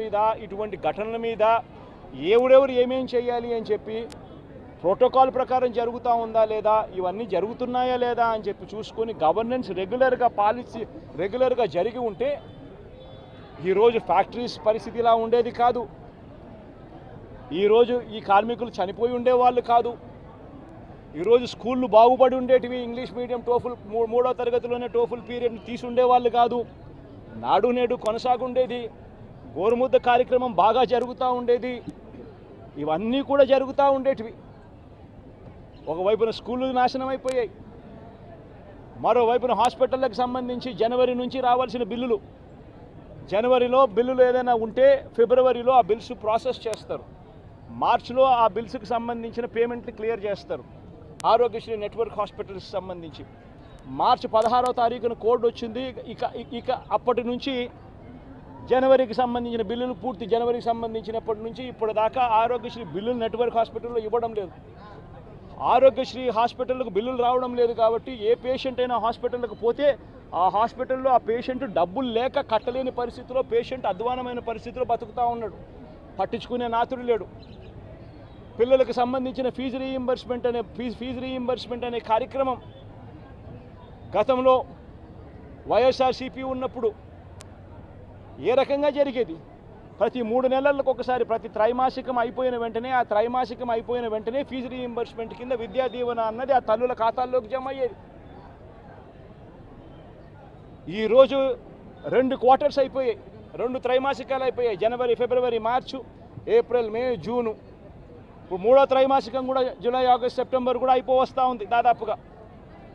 మీద ఇటువంటి ఘటనల మీద ఎవడెవరు ఏమేం చేయాలి అని చెప్పి ప్రోటోకాల్ ప్రకారం జరుగుతూ ఉందా లేదా ఇవన్నీ జరుగుతున్నాయా లేదా అని చెప్పి చూసుకొని గవర్నెన్స్ రెగ్యులర్గా పాలసీ రెగ్యులర్గా జరిగి ఉంటే ఈరోజు ఫ్యాక్టరీస్ పరిస్థితి ఇలా ఉండేది కాదు. ఈరోజు ఈ కార్మికులు చనిపోయి ఉండేవాళ్ళు కాదు. ఈరోజు స్కూళ్ళు బాగుపడి ఉండేటివి ఇంగ్లీష్ మీడియం టోఫుల్ మూడో తరగతిలోనే టోఫుల్ పీరియడ్ని తీసి ఉండేవాళ్ళు కాదు. నాడు నేడు కొనసాగుండేది. గోరుముద్ద కార్యక్రమం బాగా జరుగుతూ ఉండేది. ఇవన్నీ కూడా జరుగుతూ ఉండేటివి. ఒకవైపున స్కూళ్ళు నాశనం అయిపోయాయి మరోవైపున హాస్పిటళ్ళకి సంబంధించి జనవరి నుంచి రావాల్సిన బిల్లులు. జనవరిలో బిల్లులు ఏదైనా ఉంటే ఫిబ్రవరిలో ఆ బిల్స్ ప్రాసెస్ చేస్తారు. మార్చిలో ఆ బిల్స్కి సంబంధించిన పేమెంట్ని క్లియర్ చేస్తారు. ఆరోగ్యశ్రీ నెట్వర్క్ హాస్పిటల్స్ సంబంధించి. మార్చి పదహారో తారీఖున కోడ్ వచ్చింది. ఇక ఇక అప్పటి నుంచి జనవరికి సంబంధించిన బిల్లులు పూర్తి జనవరికి సంబంధించినప్పటి నుంచి ఇప్పటిదాకా ఆరోగ్యశ్రీ బిల్లులు నెట్వర్క్ హాస్పిటల్లో ఇవ్వడం లేదు. ఆరోగ్యశ్రీ హాస్పిటల్కు బిల్లులు రావడం లేదు కాబట్టి ఏ పేషెంట్ అయినా హాస్పిటల్కి పోతే ఆ హాస్పిటల్లో ఆ పేషెంట్ డబ్బులు లేక కట్టలేని పరిస్థితిలో పేషెంట్ అధ్వానమైన పరిస్థితిలో బతుకుతూ ఉన్నాడు. పట్టించుకునే నాతుడు లేడు. పిల్లలకు సంబంధించిన ఫీజు రీఇంబర్స్మెంట్ అనే ఫీజు ఫీజు రీఇంబర్స్మెంట్ అనే కార్యక్రమం గతంలో వైఎస్ఆర్సీపీ ఉన్నప్పుడు ఏ రకంగా జరిగేది? ప్రతి మూడు నెలలకు ఒకసారి ప్రతి త్రైమాసికం అయిపోయిన వెంటనే ఆ త్రైమాసికం అయిపోయిన వెంటనే ఫీజు రీయింబర్స్మెంట్ కింద విద్యా దీవెన అన్నది ఆ తల్లుల ఖాతాల్లోకి జమ అయ్యేది. ఈరోజు రెండు క్వార్టర్స్ అయిపోయాయి రెండు త్రైమాసికాలు అయిపోయాయి జనవరి ఫిబ్రవరి మార్చు ఏప్రిల్ మే జూను. ఇప్పుడు మూడో త్రైమాసికం కూడా జూలై ఆగస్ట్ సెప్టెంబర్ కూడా అయిపోవస్తూ ఉంది దాదాపుగా.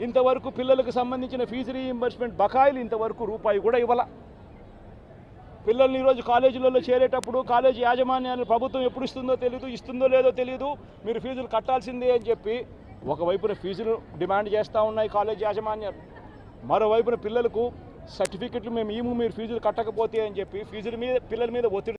ఇంతవరకు పిల్లలకు సంబంధించిన ఫీజు రీయింబర్స్మెంట్ బకాయిలు ఇంతవరకు రూపాయి కూడా ఇవ్వాల. పిల్లల్ని ఈరోజు కాలేజీలలో చేరేటప్పుడు కాలేజీ యాజమాన్యాన్ని ప్రభుత్వం ఎప్పుడు ఇస్తుందో తెలియదు ఇస్తుందో లేదో తెలియదు మీరు ఫీజులు కట్టాల్సిందే అని చెప్పి ఒకవైపున ఫీజులు డిమాండ్ చేస్తూ ఉన్నాయి కాలేజీ యాజమాన్యాలు. మరోవైపున పిల్లలకు సర్టిఫికెట్లు మేము ఇవ్వము మీరు ఫీజులు కట్టకపోతే అని చెప్పి ఫీజుల మీద పిల్లల మీద ఒత్తిడి